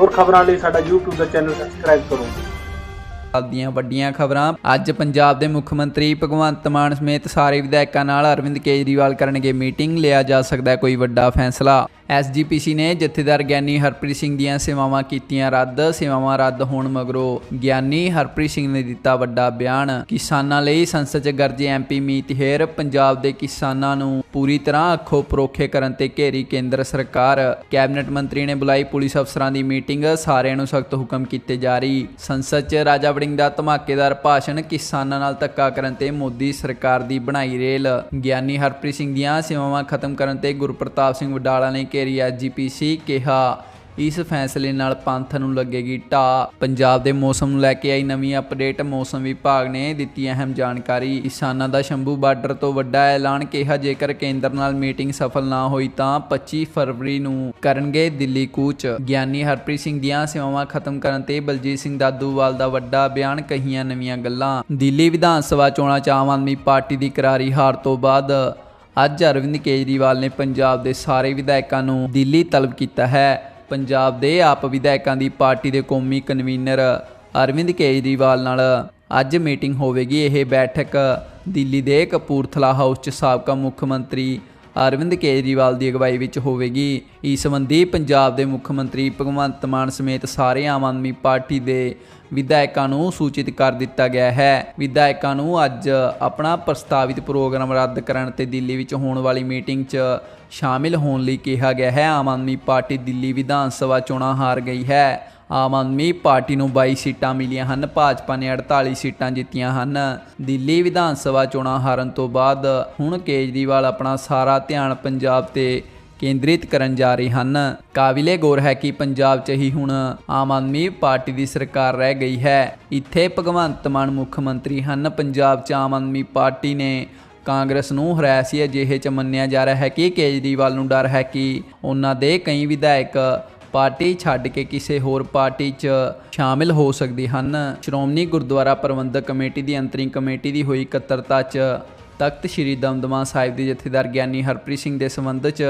ਹੋਰ ਖਬਰਾਂ ਲਈ ਸਾਡਾ YouTube ਦਾ ਚੈਨਲ ਸਬਸਕ੍ਰਾਈਬ ਕਰੋ। ਦੀਆਂ ਵੱਡੀਆਂ ਖਬਰਾਂ। ਅੱਜ ਪੰਜਾਬ ਦੇ ਮੁੱਖ ਮੰਤਰੀ ਭਗਵੰਤ ਮਾਨ ਸਮੇਤ ਸਾਰੇ ਵਿਧਾਇਕਾਂ ਨਾਲ ਅਰਵਿੰਦ ਕੇਜਰੀਵਾਲ ਕਰਨਗੇ ਮੀਟਿੰਗ, ਲਿਆ ਜਾ ਸਕਦਾ ਕੋਈ ਵੱਡਾ ਫੈਸਲਾ। ਐਸਜੀਪੀਸੀ ਨੇ ਜਥੇਦਾਰ ਗਿਆਨੀ ਹਰਪ੍ਰੀਤ ਸਿੰਘ ਦੀਆਂ ਸੇਵਾਵਾਂ ਕੀਤੀਆਂ ਰੱਦ। ਸੇਵਾਵਾਂ ਰੱਦ ਹੋਣ ਮਗਰੋਂ ਗਿਆਨੀ ਹਰਪ੍ਰੀਤ ਸਿੰਘ ਨੇ ਦਿੱਤਾ ਵੱਡਾ ਬਿਆਨ। ਕਿਸਾਨਾਂ ਲਈ ਸੰਸਦ 'ਚ ਗਰਜੇ ਐਮਪੀ ਮੀਤ ਹੇਰ। ਪੰਜਾਬ ਦੇ ਕਿਸਾਨਾਂ ਨੂੰ ਪੂਰੀ ਤਰ੍ਹਾਂ ਅੱਖੋਂ ਪਰੋਖੇ ਕਰਨ ਤੇ ਘੇਰੀ ਕੇਂਦਰ ਸਰਕਾਰ। ਕੈਬਨਿਟ ਮੰਤਰੀ ਨੇ ਬੁਲਾਈ ਪੁਲਿਸ ਅਫਸਰਾਂ ਦੀ ਮੀਟਿੰਗ। ਸਾਰਿਆਂ ਨੂੰ ਸਖਤ ਹੁਕਮ ਕੀਤੇ ਜਾਰੀ। ਸੰਸਦ 'ਚ ਰਾਜਾ ਵੜਿੰਗ ਦਾ ਧਮਾਕੇਦਾਰ ਭਾਸ਼ਣ ਕਿਸਾਨਾਂ ਨਾਲ ਧੱਕਾ ਕਰਨ ਤੇ ਮੋਦੀ ਸਰਕਾਰ ਦੀ ਬਣਾਈ ਰੇਲ। ਗਿਆਨੀ ਹਰਪ੍ਰੀਤ ਸਿੰਘ ਦੀਆਂ ਸੇਵਾਵਾਂ ਖਤਮ ਕਰਨ ਤੇ ਗੁਰਪ੍ਰਤਾਪ ਸਿੰਘ ਵਡਾਲਾ ਨੇ ਘੇਰੀ ਐਸਜੀਪੀਸੀ ਕਿਹਾ। ਇਸ ਫੈਸਲੇ ਨਾਲ ਪੰਥ ਨੂੰ ਲੱਗੇਗੀ ਢਾਹ। ਪੰਜਾਬ ਦੇ ਮੌਸਮ ਨੂੰ ਲੈ ਕੇ ਆਈ ਨਵੀਂ ਅਪਡੇਟ ਮੌਸਮ ਵਿਭਾਗ ਨੇ ਦਿੱਤੀ ਅਹਿਮ ਜਾਣਕਾਰੀ। ਕਿਸਾਨਾਂ ਦਾ ਸ਼ੰਭੂ ਬਾਰਡਰ ਤੋਂ ਵੱਡਾ ਐਲਾਨ ਕਿਹਾ, ਜੇਕਰ ਕੇਂਦਰ ਨਾਲ ਮੀਟਿੰਗ ਸਫਲ ਨਾ ਹੋਈ ਤਾਂ 25 ਫਰਵਰੀ ਨੂੰ ਕਰਨਗੇ ਦਿੱਲੀ ਕੂਚ। ਗਿਆਨੀ ਹਰਪ੍ਰੀਤ ਸਿੰਘ ਦੀਆਂ ਸੇਵਾਵਾਂ ਖਤਮ ਕਰਨ ਤੇ ਬਲਜੀਤ ਸਿੰਘ ਦਾਦੂਵਾਲ ਦਾ ਵੱਡਾ ਬਿਆਨ, ਕਹੀਆਂ ਨਵੀਆਂ ਗੱਲਾਂ। ਦਿੱਲੀ ਵਿਧਾਨ ਸਭਾ ਚੋਣਾਂ 'ਚ ਆਮ ਆਦਮੀ ਪਾਰਟੀ ਦੀ ਕਰਾਰੀ ਹਾਰ ਤੋਂ ਬਾਅਦ ਅੱਜ ਅਰਵਿੰਦ ਕੇਜਰੀਵਾਲ ਨੇ ਪੰਜਾਬ ਦੇ ਸਾਰੇ ਵਿਧਾਇਕਾਂ ਨੂੰ ਦਿੱਲੀ ਤਲਬ ਕੀਤਾ ਹੈ। ਪੰਜਾਬ ਦੇ ਆਪ ਵਿਧਾਇਕਾਂ ਦੀ ਪਾਰਟੀ ਦੇ ਕੌਮੀ ਕਨਵੀਨਰ ਅਰਵਿੰਦ ਕੇਜਰੀਵਾਲ ਨਾਲ ਅੱਜ ਮੀਟਿੰਗ ਹੋਵੇਗੀ। ਇਹ ਬੈਠਕ ਦਿੱਲੀ ਦੇ ਕਪੂਰਥਲਾ ਹਾਊਸ 'ਚ ਸਾਬਕਾ ਮੁੱਖ ਮੰਤਰੀ ਅਰਵਿੰਦ ਕੇਜਰੀਵਾਲ ਦੀ ਅਗਵਾਈ ਵਿੱਚ ਹੋਵੇਗੀ। ਇਸ ਸੰਬੰਧੀ ਪੰਜਾਬ ਦੇ ਮੁੱਖ ਮੰਤਰੀ ਭਗਵੰਤ ਮਾਨ ਸਮੇਤ ਸਾਰੇ ਆਮ ਆਦਮੀ ਪਾਰਟੀ ਦੇ ਵਿਧਾਇਕਾਂ ਨੂੰ ਸੂਚਿਤ ਕਰ ਦਿੱਤਾ ਗਿਆ ਹੈ। ਵਿਧਾਇਕਾਂ ਨੂੰ ਅੱਜ ਆਪਣਾ ਪ੍ਰਸਤਾਵਿਤ ਪ੍ਰੋਗਰਾਮ ਰੱਦ ਕਰਨ ਤੇ ਦਿੱਲੀ ਵਿੱਚ ਹੋਣ ਵਾਲੀ ਮੀਟਿੰਗ 'ਚ ਸ਼ਾਮਿਲ ਹੋਣ ਲਈ ਕਿਹਾ ਗਿਆ ਹੈ। ਆਮ ਆਦਮੀ ਪਾਰਟੀ ਦਿੱਲੀ ਵਿਧਾਨ ਸਭਾ ਚੋਣਾਂ ਹਾਰ ਗਈ ਹੈ। ਆਮ ਆਦਮੀ ਪਾਰਟੀ ਨੂੰ 22 ਸੀਟਾਂ ਮਿਲੀਆਂ ਹਨ, ਭਾਜਪਾ ਨੇ 48 ਸੀਟਾਂ ਜਿੱਤੀਆਂ ਹਨ। ਦਿੱਲੀ ਵਿਧਾਨ ਸਭਾ ਚੋਣਾਂ ਹਾਰਨ ਤੋਂ ਬਾਅਦ ਹੁਣ ਕੇਜਰੀਵਾਲ ਆਪਣਾ ਸਾਰਾ ਧਿਆਨ ਪੰਜਾਬ ਤੇ ਕੇਂਦਰਿਤ ਕਰਨ ਜਾ ਰਹੇ ਹਨ। ਕਾਬਿਲੇ ਗੌਰ ਹੈ ਕਿ ਪੰਜਾਬ 'ਚ ਹੀ ਹੁਣ ਆਮ ਆਦਮੀ ਪਾਰਟੀ ਦੀ ਸਰਕਾਰ ਰਹਿ ਗਈ ਹੈ। ਇੱਥੇ ਭਗਵੰਤ ਮਾਨ ਮੁੱਖ ਮੰਤਰੀ ਹਨ। ਪੰਜਾਬ 'ਚ ਆਮ ਆਦਮੀ ਪਾਰਟੀ ਨੇ ਕਾਂਗਰਸ ਨੂੰ ਹਰਾਇਆ ਸੀ। ਅਜਿਹੇ 'ਚ ਮੰਨਿਆ ਜਾ ਰਿਹਾ ਹੈ ਕਿ ਕੇਜਰੀਵਾਲ ਨੂੰ ਡਰ ਹੈ ਕਿ ਉਹਨਾਂ ਦੇ ਕਈ ਵਿਧਾਇਕ ਪਾਰਟੀ ਛੱਡ ਕੇ ਕਿਸੇ ਹੋਰ ਪਾਰਟੀ 'ਚ ਸ਼ਾਮਿਲ ਹੋ ਸਕਦੇ ਹਨ। ਸ਼੍ਰੋਮਣੀ ਗੁਰਦੁਆਰਾ ਪ੍ਰਬੰਧਕ ਕਮੇਟੀ ਦੀ ਅੰਤਰਿੰਗ ਕਮੇਟੀ ਦੀ ਹੋਈ ਇਕੱਤਰਤਾ 'ਚ ਤਖਤ ਸ੍ਰੀ ਦਮਦਮਾ ਸਾਹਿਬ ਦੇ ਜਥੇਦਾਰ ਗਿਆਨੀ ਹਰਪ੍ਰੀਤ ਸਿੰਘ ਦੇ ਸੰਬੰਧ 'ਚ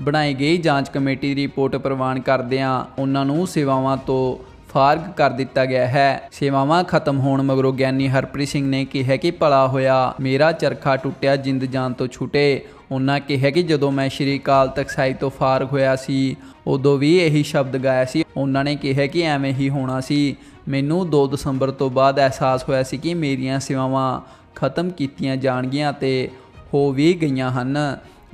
ਬਣਾਈ ਗਈ ਜਾਂਚ ਕਮੇਟੀ ਦੀ ਰਿਪੋਰਟ ਪ੍ਰਵਾਨ ਕਰਦਿਆਂ ਉਹਨਾਂ ਨੂੰ ਸੇਵਾਵਾਂ ਤੋਂ ਫਾਰਗ ਕਰ ਦਿੱਤਾ ਗਿਆ ਹੈ। ਸੇਵਾਵਾਂ ਖਤਮ ਹੋਣ ਮਗਰੋਂ ਗਿਆਨੀ ਹਰਪ੍ਰੀਤ ਸਿੰਘ ਨੇ ਕਿਹਾ ਕਿ ਭਲਾ ਹੋਇਆ। ਮੇਰਾ ਚਰਖਾ ਟੁੱਟਿਆ, ਜਿੰਦ ਜਾਨ ਤੋਂ ਛੁੱਟੇ। ਉਹਨਾਂ ਕਿਹਾ ਕਿ ਜਦੋਂ ਮੈਂ ਸ਼੍ਰੀ ਅਕਾਲ ਤਖਤ ਸਾਹਿਬ ਤੋਂ ਫਾਰਗ ਹੋਇਆ ਸੀ, ਉਦੋਂ ਵੀ ਇਹੀ ਸ਼ਬਦ ਗਾਇਆ ਸੀ। ਉਹਨਾਂ ਨੇ ਕਿਹਾ ਕਿ ਐਵੇਂ ਹੀ ਹੋਣਾ ਸੀ। ਮੈਨੂੰ 2 ਦਸੰਬਰ ਤੋਂ ਬਾਅਦ ਅਹਿਸਾਸ ਹੋਇਆ ਸੀ ਕਿ ਮੇਰੀਆਂ ਸੇਵਾਵਾਂ ਖਤਮ ਕੀਤੀਆਂ ਜਾਣਗੀਆਂ ਤੇ ਹੋ ਵੀ ਗਈਆਂ ਹਨ।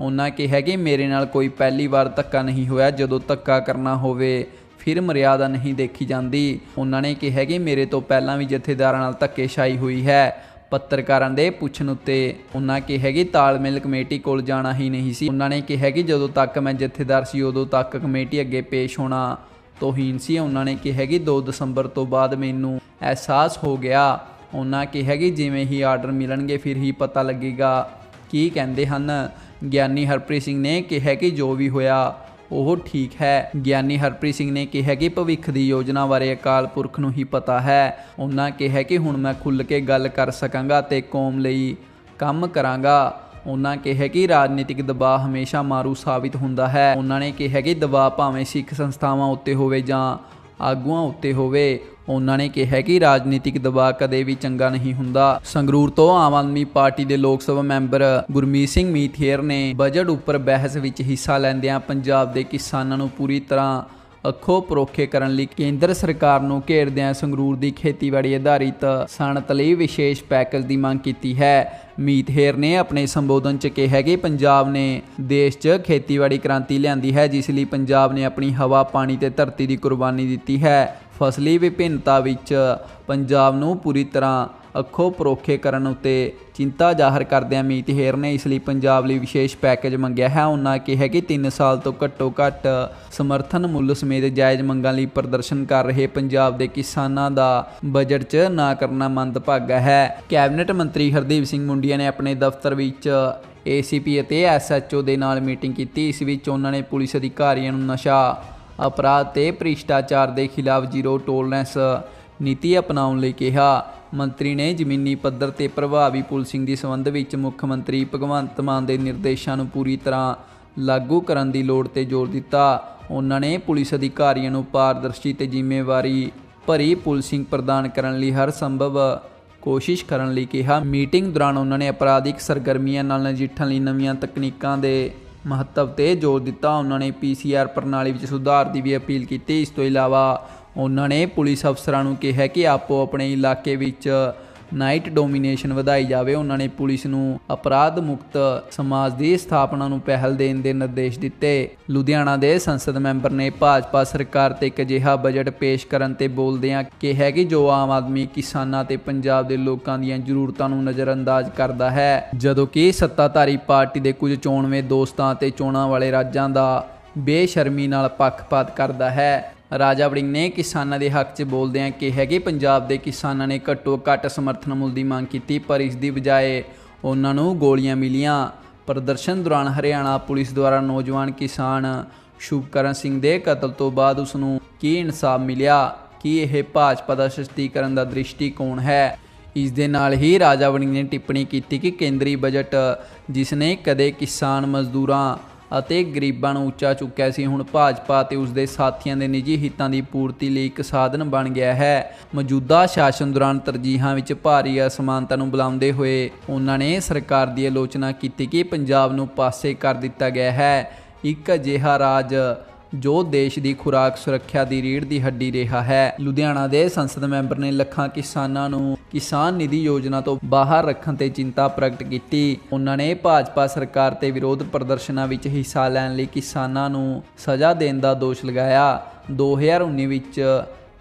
ਉਹਨਾਂ ਕਿਹਾ ਕਿ ਮੇਰੇ ਨਾਲ ਕੋਈ ਪਹਿਲੀ ਵਾਰ ਧੱਕਾ ਨਹੀਂ ਹੋਇਆ। ਜਦੋਂ ਧੱਕਾ ਕਰਨਾ ਹੋਵੇ ਫਿਰ ਮਰਿਆਦਾ ਨਹੀਂ ਦੇਖੀ ਜਾਂਦੀ। ਉਹਨਾਂ ਨੇ ਕਿਹਾ ਕਿ ਮੇਰੇ ਤੋਂ ਪਹਿਲਾਂ ਵੀ ਜਥੇਦਾਰਾਂ ਨਾਲ ਧੱਕੇਸ਼ਾਹੀ ਹੋਈ ਹੈ। ਪੱਤਰਕਾਰਾਂ ਦੇ ਪੁੱਛਣ ਉੱਤੇ ਉਹਨਾਂ ਕਿਹਾ ਕਿ ਤਾਲਮੇਲ ਕਮੇਟੀ ਕੋਲ ਜਾਣਾ ਹੀ ਨਹੀਂ ਸੀ। ਉਹਨਾਂ ਨੇ ਕਿਹਾ ਕਿ ਜਦੋਂ ਤੱਕ ਮੈਂ ਜਥੇਦਾਰ ਸੀ, ਉਦੋਂ ਤੱਕ ਕਮੇਟੀ ਅੱਗੇ ਪੇਸ਼ ਹੋਣਾ ਤੋਹੀਨ ਸੀ। ਉਹਨਾਂ ਨੇ ਕਿਹਾ ਕਿ 2 ਦਸੰਬਰ ਤੋਂ ਬਾਅਦ ਮੈਨੂੰ ਅਹਿਸਾਸ ਹੋ ਗਿਆ। ਉਹਨਾਂ ਕਿਹਾ ਕਿ ਜਿਵੇਂ ਹੀ ਆਰਡਰ ਮਿਲਣਗੇ, ਫਿਰ ਹੀ ਪਤਾ ਲੱਗੇਗਾ। ਕੀ ਕਹਿੰਦੇ ਹਨ? ਗਿਆਨੀ ਹਰਪ੍ਰੀਤ ਸਿੰਘ ਨੇ ਕਿਹਾ ਕਿ ਜੋ ਵੀ ਹੋਇਆ ਉਹ ਠੀਕ ਹੈ। ਗਿਆਨੀ ਹਰਪ੍ਰੀਤ ਸਿੰਘ ਨੇ ਕਿਹਾ ਕਿ ਭਵਿੱਖ ਦੀ ਯੋਜਨਾ ਬਾਰੇ ਅਕਾਲ ਪੁਰਖ ਨੂੰ ਹੀ ਪਤਾ ਹੈ। ਉਹਨਾਂ ਕਿਹਾ ਕਿ ਹੁਣ ਮੈਂ ਖੁੱਲ੍ਹ ਕੇ ਗੱਲ ਕਰ ਸਕਾਂਗਾ ਤੇ ਕੌਮ ਲਈ ਕੰਮ ਕਰਾਂਗਾ। ਉਹਨਾਂ ਕਿਹਾ ਕਿ ਰਾਜਨੀਤਿਕ ਦਬਾਅ ਹਮੇਸ਼ਾ ਮਾਰੂ ਸਾਬਿਤ ਹੁੰਦਾ ਹੈ। ਉਹਨਾਂ ਨੇ ਕਿਹਾ ਕਿ ਦਬਾਅ ਭਾਵੇਂ ਸਿੱਖ ਸੰਸਥਾਵਾਂ ਉੱਤੇ ਹੋਵੇ ਜਾਂ ਆਗੂਆਂ ਉੱਤੇ ਹੋਵੇ। ਉਹਨਾਂ ਨੇ ਕਿਹਾ ਕਿ ਰਾਜਨੀਤਿਕ ਦਬਾਅ ਕਦੇ ਵੀ ਚੰਗਾ ਨਹੀਂ ਹੁੰਦਾ। ਸੰਗਰੂਰ ਤੋਂ ਆਮ ਆਦਮੀ ਪਾਰਟੀ ਦੇ ਲੋਕ ਸਭਾ ਮੈਂਬਰ ਗੁਰਮੀਤ ਸਿੰਘ ਮੀਥੇਰ ਨੇ ਬਜਟ ਉੱਪਰ ਬਹਿਸ ਵਿੱਚ ਹਿੱਸਾ ਲੈਂਦਿਆਂ ਪੰਜਾਬ ਦੇ ਕਿਸਾਨਾਂ ਨੂੰ ਪੂਰੀ ਤਰ੍ਹਾਂ ਅੱਖੋਂ ਪਰੋਖੇ ਕਰਨ ਲਈ ਕੇਂਦਰ ਸਰਕਾਰ ਨੂੰ ਘੇਰਦਿਆਂ ਸੰਗਰੂਰ ਦੀ ਖੇਤੀਬਾੜੀ ਆਧਾਰਿਤ ਸਨਅਤ ਲਈ ਵਿਸ਼ੇਸ਼ ਪੈਕੇਜ ਦੀ ਮੰਗ ਕੀਤੀ ਹੈ। ਮੀਤ ਹੇਰ ਨੇ ਆਪਣੇ ਸੰਬੋਧਨ 'ਚ ਕਿਹਾ ਕਿ ਪੰਜਾਬ ਨੇ ਦੇਸ਼ 'ਚ ਖੇਤੀਬਾੜੀ ਕ੍ਰਾਂਤੀ ਲਿਆਂਦੀ ਹੈ, ਜਿਸ ਲਈ ਪੰਜਾਬ ਨੇ ਆਪਣੀ ਹਵਾ, ਪਾਣੀ ਤੇ ਧਰਤੀ ਦੀ ਕੁਰਬਾਨੀ ਦਿੱਤੀ ਹੈ। ਫਸਲੀ ਵਿਭਿੰਨਤਾ ਵਿੱਚ ਪੰਜਾਬ ਨੂੰ ਪੂਰੀ ਤਰ੍ਹਾਂ ਅੱਖੋਂ ਪਰੋਖੇ ਕਰਨ ਉੱਤੇ ਚਿੰਤਾ ਜ਼ਾਹਰ ਕਰਦਿਆਂ ਮੀਤ ਹੇਰ ਨੇ ਇਸ ਲਈ ਪੰਜਾਬ ਲਈ ਵਿਸ਼ੇਸ਼ ਪੈਕੇਜ ਮੰਗਿਆ ਹੈ। ਉਹਨਾਂ ਕਿਹਾ ਕਿ 3 ਸਾਲ ਤੋਂ ਘੱਟੋ ਘੱਟ ਸਮਰਥਨ ਮੁੱਲ ਸਮੇਤ ਜਾਇਜ਼ ਮੰਗਾਂ ਲਈ ਪ੍ਰਦਰਸ਼ਨ ਕਰ ਰਹੇ ਪੰਜਾਬ ਦੇ ਕਿਸਾਨਾਂ ਦਾ ਬਜਟ 'ਚ ਨਾ ਕਰਨਾ ਮੰਦਭਾਗਾ ਹੈ। ਕੈਬਨਿਟ ਮੰਤਰੀ ਹਰਦੀਪ ਸਿੰਘ ਮੁੰਡੀਆ ਨੇ ਆਪਣੇ ਦਫ਼ਤਰ ਵਿੱਚ ਏਸੀਪੀ ਅਤੇ ਐਸਐਚਓ ਦੇ ਨਾਲ ਮੀਟਿੰਗ ਕੀਤੀ। ਇਸ ਵਿੱਚ ਉਹਨਾਂ ਨੇ ਪੁਲਿਸ ਅਧਿਕਾਰੀਆਂ ਨੂੰ ਨਸ਼ਾ ਅਪਰਾਧ ਤੇ ਭ੍ਰਿਸ਼ਟਾਚਾਰ ਦੇ ਖਿਲਾਫ ਜ਼ੀਰੋ ਟੋਲਰੈਂਸ ਨੀਤੀ ਅਪਣਾਉਣ ਲਈ ਕਿਹਾ। ਮੰਤਰੀ ਨੇ ਜ਼ਮੀਨੀ ਪੱਧਰ ਤੇ ਪ੍ਰਭਾਵੀ ਪੁਲਿਸਿੰਗ ਦੀ ਸੰਬੰਧ ਵਿੱਚ ਮੁੱਖ ਮੰਤਰੀ ਭਗਵੰਤ ਮਾਨ ਦੇ ਨਿਰਦੇਸ਼ਾਂ ਨੂੰ ਪੂਰੀ ਤਰ੍ਹਾਂ ਲਾਗੂ ਕਰਨ ਦੀ ਲੋੜ ਤੇ ਜ਼ੋਰ ਦਿੱਤਾ। ਉਹਨਾਂ ਨੇ ਪੁਲਿਸ ਅਧਿਕਾਰੀਆਂ ਨੂੰ ਪਾਰਦਰਸ਼ੀ ਤੇ ਜ਼ਿੰਮੇਵਾਰੀ ਭਰੀ ਪੁਲਿਸਿੰਗ ਪ੍ਰਦਾਨ ਕਰਨ ਲਈ ਹਰ ਸੰਭਵ ਕੋਸ਼ਿਸ਼ ਕਰਨ ਲਈ ਕਿਹਾ। ਮੀਟਿੰਗ ਦੌਰਾਨ ਉਹਨਾਂ ਨੇ ਅਪਰਾਧਿਕ ਸਰਗਰਮੀਆਂ ਨਾਲ ਨਜਿੱਠਣ ਲਈ ਨਵੀਆਂ ਤਕਨੀਕਾਂ ਦੇ ਮਹੱਤਵ ਤੇ ਜ਼ੋਰ ਦਿੱਤਾ। ਉਹਨਾਂ ਨੇ ਪੀਸੀਆਰ ਪ੍ਰਣਾਲੀ ਵਿੱਚ ਸੁਧਾਰ ਦੀ ਵੀ ਅਪੀਲ ਕੀਤੀ। ਇਸ ਤੋਂ ਇਲਾਵਾ ਉਹਨਾਂ ਨੇ ਪੁਲਿਸ ਅਫਸਰਾਂ ਨੂੰ ਕਿਹਾ ਕਿ ਆਪੋ ਆਪਣੇ ਇਲਾਕੇ ਵਿੱਚ ਨਾਈਟ ਡੋਮੀਨੇਸ਼ਨ ਵਧਾਈ ਜਾਵੇ। ਉਹਨਾਂ ਨੇ ਪੁਲਿਸ ਨੂੰ ਅਪਰਾਧ ਮੁਕਤ ਸਮਾਜ ਦੀ ਸਥਾਪਨਾ ਨੂੰ ਪਹਿਲ ਦੇਣ ਦੇ ਨਿਰਦੇਸ਼ ਦਿੱਤੇ। ਲੁਧਿਆਣਾ ਦੇ ਸੰਸਦ ਮੈਂਬਰ ਨੇ ਭਾਜਪਾ ਸਰਕਾਰ ਤੇ ਇੱਕ ਅਜਿਹਾ ਬਜਟ ਪੇਸ਼ ਕਰਨ ਤੇ ਬੋਲਦਿਆਂ ਕਿਹਾ ਕਿ ਜੋ ਆਮ ਆਦਮੀ, ਕਿਸਾਨਾਂ ਤੇ ਪੰਜਾਬ ਦੇ ਲੋਕਾਂ ਦੀਆਂ ਜ਼ਰੂਰਤਾਂ ਨੂੰ ਨਜ਼ਰਅੰਦਾਜ਼ ਕਰਦਾ ਹੈ, ਜਦੋਂ ਕਿ ਸੱਤਾਧਾਰੀ ਪਾਰਟੀ ਦੇ ਕੁਝ ਚੋਣਵੇਂ ਦੋਸਤਾਂ ਤੇ ਚੋਣਾਂ ਵਾਲੇ ਰਾਜਾਂ ਦਾ ਬੇਸ਼ਰਮੀ ਨਾਲ ਪੱਖਪਾਤ ਕਰਦਾ ਹੈ। ਰਾਜਾ ਵੜਿੰਗ ਨੇ ਕਿਸਾਨਾਂ ਦੇ ਹੱਕ 'ਚ ਬੋਲਦਿਆਂ ਕਿਹਾ ਕਿ ਪੰਜਾਬ ਦੇ ਕਿਸਾਨਾਂ ਨੇ ਘੱਟੋ ਘੱਟ ਸਮਰਥਨ ਮੁੱਲ ਦੀ ਮੰਗ ਕੀਤੀ, ਪਰ ਇਸ ਦੀ ਬਜਾਏ ਉਹਨਾਂ ਨੂੰ ਗੋਲੀਆਂ ਮਿਲੀਆਂ। ਪ੍ਰਦਰਸ਼ਨ ਦੌਰਾਨ ਹਰਿਆਣਾ ਪੁਲਿਸ ਦੁਆਰਾ ਨੌਜਵਾਨ ਕਿਸਾਨ ਸ਼ੁਭਕਰਨ ਸਿੰਘ ਦੇ ਕਤਲ ਤੋਂ ਬਾਅਦ ਉਸ ਨੂੰ ਕੀ ਇਨਸਾਫ ਮਿਲਿਆ? ਕੀ ਇਹ ਭਾਜਪਾ ਦਾ ਸਸ਼ਤੀਕਰਨ ਦਾ ਦ੍ਰਿਸ਼ਟੀਕੋਣ ਹੈ? ਇਸ ਦੇ ਨਾਲ ਹੀ ਰਾਜਾ ਵੜਿੰਗ ਨੇ ਟਿੱਪਣੀ ਕੀਤੀ ਕਿ ਕੇਂਦਰੀ ਬਜਟ ਜਿਸ ਨੇ ਕਦੇ ਕਿਸਾਨ ਮਜ਼ਦੂਰਾਂ ਅਤੇ ਗਰੀਬਾਂ ਨੂੰ ਉੱਚਾ ਚੁੱਕਿਆ ਸੀ। ਹੁਣ ਭਾਜਪਾ ਤੇ ਉਸ ਦੇ ਸਾਥੀਆਂ ਦੇ ਨਿੱਜੀ ਹਿੱਤਾਂ ਦੀ ਪੂਰਤੀ ਲਈ ਇੱਕ ਸਾਧਨ ਬਣ ਗਿਆ ਹੈ। ਮੌਜੂਦਾ ਸ਼ਾਸਨ ਦੌਰਾਨ ਤਰਜੀਹਾਂ ਵਿੱਚ ਭਾਰੀ ਅਸਮਾਨਤਾ ਨੂੰ ਬੁਲਾਉਂਦੇ ਹੋਏ ਉਹਨਾਂ ਨੇ ਸਰਕਾਰ ਦੀ ਆਲੋਚਨਾ ਕੀਤੀ ਕਿ ਪੰਜਾਬ ਨੂੰ ਪਾਸੇ ਕਰ ਦਿੱਤਾ ਗਿਆ ਹੈ। ਇੱਕ ਅਜਿਹਾ ਰਾਜ ਜੋ ਦੇਸ਼ ਦੀ ਖੁਰਾਕ ਸੁਰੱਖਿਆ ਦੀ ਰੀੜ ਦੀ ਹੱਡੀ ਰਿਹਾ ਹੈ। ਲੁਧਿਆਣਾ ਦੇ ਸੰਸਦ ਮੈਂਬਰ ਨੇ ਲੱਖਾਂ ਕਿਸਾਨਾਂ ਨੂੰ ਕਿਸਾਨ ਨਿਧੀ ਯੋਜਨਾ ਤੋਂ ਬਾਹਰ ਰੱਖਣ ਤੇ ਚਿੰਤਾ ਪ੍ਰਗਟ ਕੀਤੀ। ਉਹਨਾਂ ਨੇ ਭਾਜਪਾ ਸਰਕਾਰ ਤੇ ਵਿਰੋਧ ਪ੍ਰਦਰਸ਼ਨਾਂ ਵਿੱਚ ਹਿੱਸਾ ਲੈਣ ਲਈ ਕਿਸਾਨਾਂ ਨੂੰ ਸਜ਼ਾ ਦੇਣ ਦਾ ਦੋਸ਼ ਲਗਾਇਆ। 2019 ਵਿੱਚ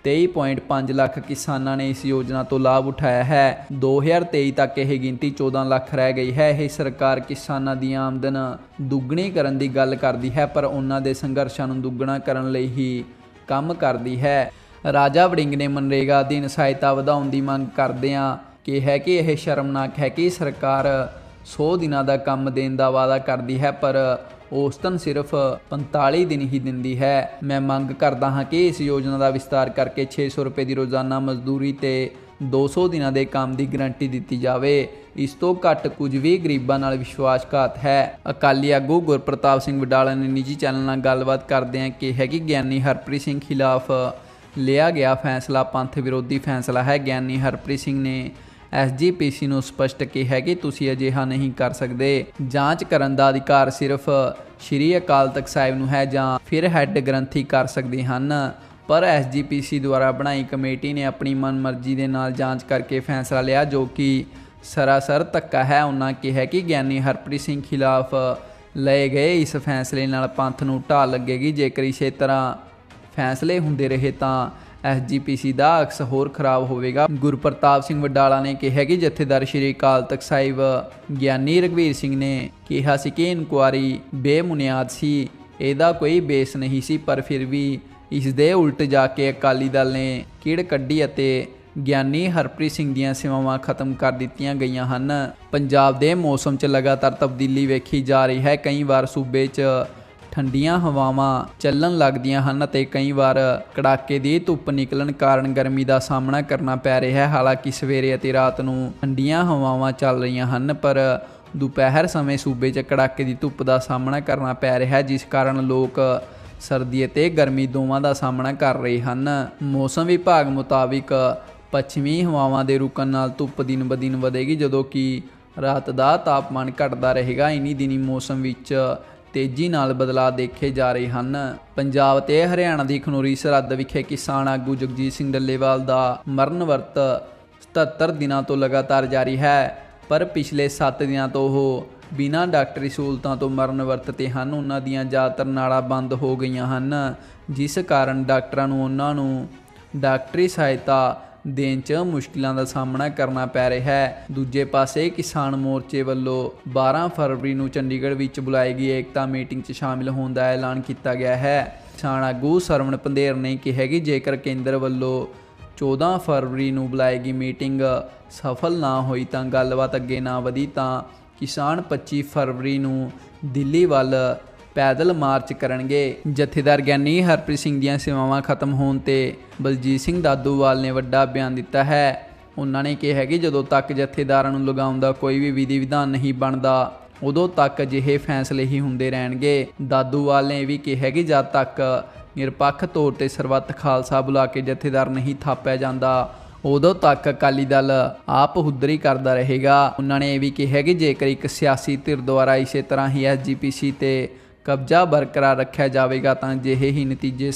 23.5 ਲੱਖ ਕਿਸਾਨਾਂ ਨੇ ਇਸ ਯੋਜਨਾ ਤੋਂ ਲਾਭ ਉਠਾਇਆ ਹੈ। 2023 ਤੱਕ ਇਹ ਗਿਣਤੀ 14 ਲੱਖ ਰਹਿ ਗਈ ਹੈ। ਇਹ ਸਰਕਾਰ ਕਿਸਾਨਾਂ ਦੀ ਆਮਦਨ ਦੁੱਗਣੀ ਕਰਨ ਦੀ ਗੱਲ ਕਰਦੀ ਹੈ, ਪਰ ਉਹਨਾਂ ਦੇ ਸੰਘਰਸ਼ਾਂ ਨੂੰ ਦੁੱਗਣਾ ਕਰਨ ਲਈ ਹੀ ਕੰਮ ਕਰਦੀ ਹੈ। ਰਾਜਾ ਵੜਿੰਗ ਨੇ ਮਨਰੇਗਾ ਅਧੀਨ ਸਹਾਇਤਾ ਵਧਾਉਣ ਦੀ ਮੰਗ ਕਰਦਿਆਂ ਕਿਹਾ ਕਿ ਇਹ ਸ਼ਰਮਨਾਕ ਹੈ ਕਿ ਸਰਕਾਰ 100 ਦਿਨਾਂ ਦਾ ਕੰਮ ਦੇਣ ਦਾ ਵਾਅਦਾ ਕਰਦੀ ਹੈ, ਪਰ ਔਸਤਨ ਸਿਰਫ 45 ਦਿਨ ਹੀ ਦਿੰਦੀ ਹੈ। ਮੈਂ ਮੰਗ ਕਰਦਾ ਹਾਂ ਕਿ ਇਸ ਯੋਜਨਾ ਦਾ ਵਿਸਤਾਰ ਕਰਕੇ 600 ਰੁਪਏ ਦੀ ਰੋਜ਼ਾਨਾ ਮਜ਼ਦੂਰੀ ਤੇ 200 ਦਿਨਾਂ ਦੇ ਕੰਮ ਦੀ ਗਰੰਟੀ ਦਿੱਤੀ ਜਾਵੇ। ਇਸ ਤੋਂ ਘੱਟ ਕੁਝ ਵੀ ਗਰੀਬਾਂ ਨਾਲ ਵਿਸ਼ਵਾਸਘਾਤ ਹੈ। ਅਕਾਲੀ ਆਗੂ ਗੁਰਪ੍ਰਤਾਪ ਸਿੰਘ ਵਡਾਲਾ ਨੇ ਨਿੱਜੀ ਚੈਨਲ ਨਾਲ ਗੱਲਬਾਤ ਕਰਦਿਆਂ ਕਿਹਾ ਕਿ ਗਿਆਨੀ ਹਰਪ੍ਰੀਤ ਸਿੰਘ ਖਿਲਾਫ ਲਿਆ ਗਿਆ ਫੈਸਲਾ। ਪੰਥ ਵਿਰੋਧੀ ਫੈਸਲਾ ਹੈ। ਗਿਆਨੀ ਹਰਪ੍ਰੀਤ ਸਿੰਘ ਨੇ ਐਸਜੀਪੀਸੀ ਨੂੰ ਸਪਸ਼ਟ ਕਿਹਾ ਕਿ ਤੁਸੀਂ ਅਜਿਹਾ ਨਹੀਂ ਕਰ ਸਕਦੇ। ਜਾਂਚ ਕਰਨ ਦਾ ਅਧਿਕਾਰ ਸਿਰਫ ਸ਼੍ਰੀ ਅਕਾਲ ਤਖਤ ਸਾਹਿਬ ਨੂੰ ਹੈ ਜਾਂ ਫਿਰ ਹੈੱਡ ਗ੍ਰੰਥੀ ਕਰ ਸਕਦੇ ਹਨ। ਪਰ ਐਸਜੀਪੀਸੀ ਦੁਆਰਾ ਬਣਾਈ ਕਮੇਟੀ ਨੇ ਆਪਣੀ ਮਨਮਰਜ਼ੀ ਦੇ ਨਾਲ ਜਾਂਚ ਕਰਕੇ ਫੈਸਲਾ ਲਿਆ, ਜੋ ਕਿ ਸਰਾਸਰ ਧੱਕਾ ਹੈ। ਉਹਨਾਂ ਕਿਹਾ ਕਿ ਗਿਆਨੀ ਹਰਪ੍ਰੀਤ ਸਿੰਘ ਖਿਲਾਫ ਲਏ ਗਏ ਇਸ ਫੈਸਲੇ ਨਾਲ ਪੰਥ ਨੂੰ ਢਾਹ ਲੱਗੇਗੀ। ਜੇਕਰ ਇਸੇ ਤਰ੍ਹਾਂ ਫੈਸਲੇ ਹੁੰਦੇ ਰਹੇ ਤਾਂ ਐਸਜੀਪੀਸੀ ਦਾ ਅਕਸ ਹੋਰ ਖਰਾਬ ਹੋਵੇਗਾ। ਗੁਰਪ੍ਰਤਾਪ ਸਿੰਘ ਵਡਾਲਾ ਨੇ ਕਿਹਾ ਕਿ ਜਥੇਦਾਰ ਸ਼੍ਰੀ ਅਕਾਲ ਤਖਤ ਸਾਹਿਬ ਗਿਆਨੀ ਰਗਵੀਰ ਸਿੰਘ ਨੇ ਕਿਹਾ ਸੀ ਕਿ ਇਨਕੁਆਰੀ ਬੇਮੁਨਿਆਦ ਸੀ, ਇਹਦਾ ਕੋਈ ਬੇਸ ਨਹੀਂ ਸੀ, ਪਰ ਫਿਰ ਵੀ ਇਸ ਦੇ ਉਲਟ ਜਾ ਕੇ ਅਕਾਲੀ ਦਲ ਨੇ ਕਿੜ ਕੱਢੀ ਅਤੇ ਗਿਆਨੀ ਹਰਪ੍ਰੀਤ ਸਿੰਘ ਦੀਆਂ ਸੇਵਾਵਾਂ ਖਤਮ ਕਰ ਦਿੱਤੀਆਂ ਗਈਆਂ ਹਨ। ਪੰਜਾਬ ਦੇ ਮੌਸਮ 'ਚ ਲਗਾਤਾਰ ਤਬਦੀਲੀ ਵੇਖੀ ਜਾ ਰਹੀ ਹੈ। ਕਈ ਵਾਰ ਸੂਬੇ 'ਚ ਠੰਡੀਆਂ ਹਵਾਵਾਂ ਚੱਲਣ ਲੱਗਦੀਆਂ ਹਨ ਅਤੇ ਕਈ ਵਾਰ ਕੜਾਕੇ ਦੀ ਧੁੱਪ ਨਿਕਲਣ ਕਾਰਨ ਗਰਮੀ ਦਾ ਸਾਹਮਣਾ ਕਰਨਾ ਪੈ ਰਿਹਾ ਹੈ। ਹਾਲਾਂਕਿ ਸਵੇਰੇ ਅਤੇ ਰਾਤ ਨੂੰ ਠੰਡੀਆਂ ਹਵਾਵਾਂ ਚੱਲ ਰਹੀਆਂ ਹਨ, ਪਰ ਦੁਪਹਿਰ ਸਮੇਂ ਸੂਬੇ 'ਚ ਕੜਾਕੇ ਦੀ ਧੁੱਪ ਦਾ ਸਾਹਮਣਾ ਕਰਨਾ ਪੈ ਰਿਹਾ ਹੈ, ਜਿਸ ਕਾਰਨ ਲੋਕ ਸਰਦੀ ਅਤੇ ਗਰਮੀ ਦੋਵਾਂ ਦਾ ਸਾਹਮਣਾ ਕਰ ਰਹੇ ਹਨ। ਮੌਸਮ ਵਿਭਾਗ ਮੁਤਾਬਿਕ ਪੱਛਮੀ ਹਵਾਵਾਂ ਦੇ ਰੁਕਣ ਨਾਲ ਧੁੱਪ ਦਿਨ ਬ ਦਿਨ ਵਧੇਗੀ, ਜਦੋਂ ਕਿ ਰਾਤ ਦਾ ਤਾਪਮਾਨ ਘਟਦਾ ਰਹੇਗਾ। ਇਨੀ ਦਿਨੀ ਮੌਸਮ ਵਿੱਚ ਤੇਜ਼ੀ ਨਾਲ ਬਦਲਾਅ ਦੇਖੇ ਜਾ ਰਹੇ ਹਨ। ਪੰਜਾਬ ਤੇ ਹਰਿਆਣਾ ਦੀ ਖਨੂਰੀ ਸਰਹੱਦ ਵਿਖੇ ਕਿਸਾਨ ਆਗੂ ਜਗਜੀਤ ਸਿੰਘ ਡੱਲੇਵਾਲ ਦਾ ਮਰਨ ਵਰਤ 77 ਦਿਨਾਂ ਤੋਂ ਲਗਾਤਾਰ ਜਾਰੀ ਹੈ, ਪਰ ਪਿਛਲੇ 7 ਦਿਨਾਂ ਤੋਂ ਉਹ ਬਿਨਾਂ ਡਾਕਟਰੀ ਸਹੂਲਤਾਂ ਤੋਂ ਮਰਨ ਵਰਤ ਤੇ ਹਨ। ਉਹਨਾਂ ਦੀਆਂ ਜ਼ਿਆਦਾਤਰ ਨਾੜਾਂ ਬੰਦ ਹੋ ਗਈਆਂ ਹਨ, ਜਿਸ ਕਾਰਨ ਡਾਕਟਰਾਂ ਨੂੰ ਉਹਨਾਂ ਨੂੰ ਡਾਕਟਰੀ ਸਹਾਇਤਾ ਦੇਣ 'ਚ ਮੁਸ਼ਕਿਲਾਂ ਦਾ ਸਾਹਮਣਾ ਕਰਨਾ ਪੈ ਰਿਹਾ ਹੈ। ਦੂਜੇ ਪਾਸੇ ਕਿਸਾਨ ਮੋਰਚੇ ਵੱਲੋਂ 12 ਫਰਵਰੀ ਨੂੰ ਚੰਡੀਗੜ੍ਹ ਵਿੱਚ ਬੁਲਾਈ ਗਈ ਏਕਤਾ ਮੀਟਿੰਗ 'ਚ ਸ਼ਾਮਿਲ ਹੋਣ ਦਾ ਐਲਾਨ ਕੀਤਾ ਗਿਆ ਹੈ। ਕਿਸਾਨ ਆਗੂ ਸਰਵਣ ਪੰਧੇਰ ਨੇ ਕਿਹਾ ਕਿ ਜੇਕਰ ਕੇਂਦਰ ਵੱਲੋਂ 14 ਫਰਵਰੀ ਨੂੰ ਬੁਲਾਈ ਗਈ ਮੀਟਿੰਗ ਸਫਲ ਨਾ ਹੋਈ ਤਾਂ ਗੱਲਬਾਤ ਅੱਗੇ ਨਾ ਵਧੀ ਤਾਂ ਕਿਸਾਨ 25 ਫਰਵਰੀ ਨੂੰ ਦਿੱਲੀ ਵੱਲ ਪੈਦਲ ਮਾਰਚ ਕਰਨਗੇ। ਜਥੇਦਾਰ ਗਿਆਨੀ ਹਰਪ੍ਰੀਤ ਸਿੰਘ ਦੀਆਂ ਸੇਵਾਵਾਂ ਖਤਮ ਹੋਣ ਤੇ ਬਲਜੀਤ ਸਿੰਘ ਦਾਦੂਵਾਲ ਨੇ ਵੱਡਾ ਬਿਆਨ ਦਿੱਤਾ ਹੈ। ਉਹਨਾਂ ਨੇ ਕਿਹਾ ਕਿ ਜਦੋਂ ਤੱਕ ਜਥੇਦਾਰਾਂ ਨੂੰ ਲਗਾਉਣ ਦਾ ਕੋਈ ਵੀ ਵਿਧੀ ਵਿਧਾਨ ਨਹੀਂ ਬਣਦਾ, ਉਦੋਂ ਤੱਕ ਅਜਿਹੇ ਫੈਸਲੇ ਹੀ ਹੁੰਦੇ ਰਹਿਣਗੇ। ਦਾਦੂਵਾਲ ਨੇ ਇਹ ਵੀ ਕਿਹਾ ਕਿ ਜਦ ਤੱਕ ਨਿਰਪੱਖ ਤੌਰ ਤੇ ਸਰਬੱਤ ਖਾਲਸਾ ਬੁਲਾ ਕੇ ਜਥੇਦਾਰ ਨਹੀਂ ਥਾਪਿਆ ਜਾਂਦਾ, ਉਦੋਂ ਤੱਕ ਅਕਾਲੀ ਦਲ ਆਪ ਹੁਦਰੀ ਕਰਦਾ ਰਹੇਗਾ। ਉਹਨਾਂ ਨੇ ਇਹ ਵੀ ਕਿਹਾ ਕਿ ਜੇਕਰ ਇੱਕ ਸਿਆਸੀ ਧਿਰ ਦੁਆਰਾ ਇਸੇ ਤਰ੍ਹਾਂ ਹੀ ਐਸਜੀਪੀਸੀ ਤੇ ਕਬਜ਼ਾ ਬਰਕਰਾਰ ਰੱਖਿਆ ਜਾਵੇਗਾ ਤਾਂ ਅਜਿਹੇ ਹੀ ਨਤੀਜੇ